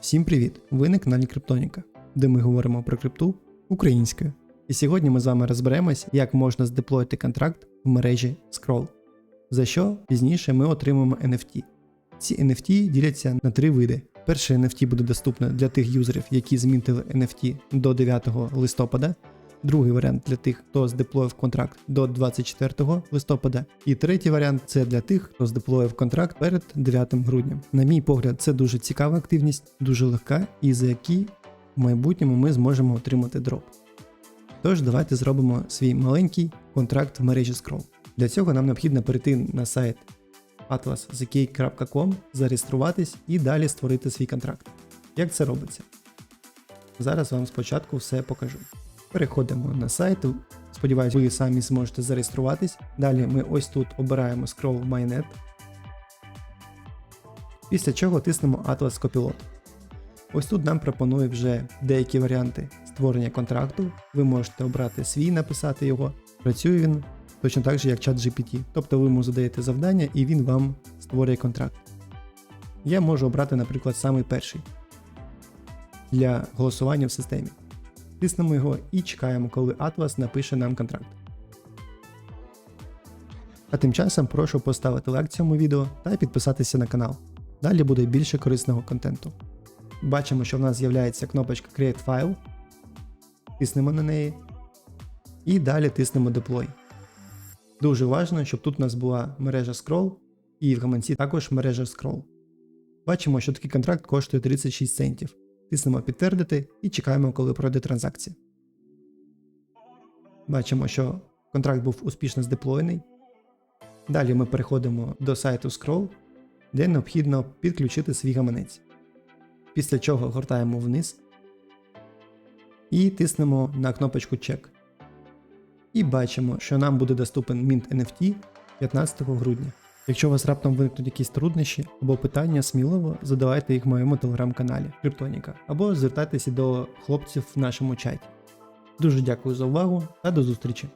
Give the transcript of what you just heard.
Всім привіт! Ви на каналі Криптоніка, де ми говоримо про крипту українською. І сьогодні ми з вами розберемось, як можна здеплоїти контракт в мережі Scroll. За що пізніше ми отримаємо NFT. Ці NFT діляться на три види. Перше NFT буде доступне для тих юзерів, які змінили NFT до 9 листопада. Другий варіант для тих, хто здеплоїв контракт до 24 листопада. І третій варіант це для тих, хто здеплоїв контракт перед 9 грудня. На мій погляд, це дуже цікава активність, дуже легка, і за які в майбутньому ми зможемо отримати дроп. Тож давайте зробимо свій маленький контракт в мережі Scroll. Для цього нам необхідно перейти на сайт atlasthecake.com, зареєструватись і далі створити свій контракт. Як це робиться? Зараз вам спочатку все покажу. Переходимо на сайт. Сподіваюсь, ви самі зможете зареєструватись. Далі ми ось тут обираємо Scroll Mainnet. Після чого тиснемо Atlas Copilot. Ось тут нам пропонує вже деякі варіанти створення контракту. Ви можете обрати свій, написати його. Працює він точно так же, як чат GPT. Тобто ви йому задаєте завдання і він вам створює контракт. Я можу обрати, наприклад, самий перший для голосування в системі. Тиснемо його і чекаємо, коли Atlas напише нам контракт. А тим часом прошу поставити лайк цьому відео та підписатися на канал. Далі буде більше корисного контенту. Бачимо, що в нас з'являється кнопочка Create File. Тиснемо на неї. І далі тиснемо Deploy. Дуже важливо, щоб тут у нас була мережа Scroll і в гаманці також мережа Scroll. Бачимо, що такий контракт коштує 36 центів. Тиснемо підтвердити і чекаємо, коли пройде транзакція. Бачимо, що контракт був успішно здеплоєний. Далі ми переходимо до сайту Scroll, де необхідно підключити свій гаманець. Після чого гортаємо вниз і тиснемо на кнопочку Check. І бачимо, що нам буде доступен Mint NFT 15 грудня. Якщо у вас раптом виникнуть якісь труднощі або питання, сміливо задавайте їх в моєму телеграм-каналі Криптоніка або звертайтеся до хлопців в нашому чаті. Дуже дякую за увагу та до зустрічі!